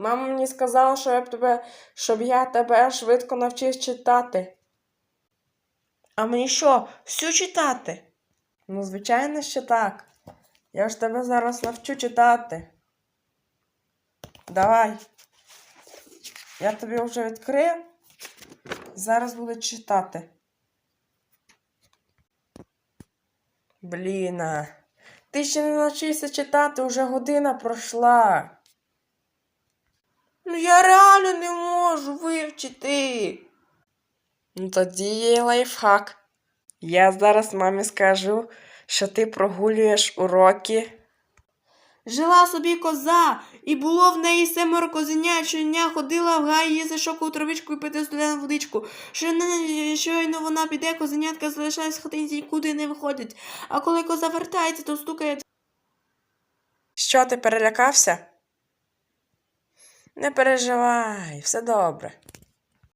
Мама мені сказала, що я б тебе, щоб я тебе швидко навчив читати. А мені що, всю читати? Ну, звичайно, що так. Я ж тебе зараз навчу читати. Давай. Я тобі вже відкрив. Зараз буду читати. Бліна. Ти ще не навчився читати, уже година пройшла. Я реально не можу вивчити. Ну тоді є лайфхак. Я зараз мамі скажу, що ти прогулюєш уроки. Жила собі коза, і було в неї семеро козенят, щодня ходила в гай їсти шокову травичку і пити студену водичку. Що не щойно вона піде, козенятка залишається в хатинці і нікуди не виходять. А коли коза вертається, то стукає. Що ти перелякався? Не переживай, все добре.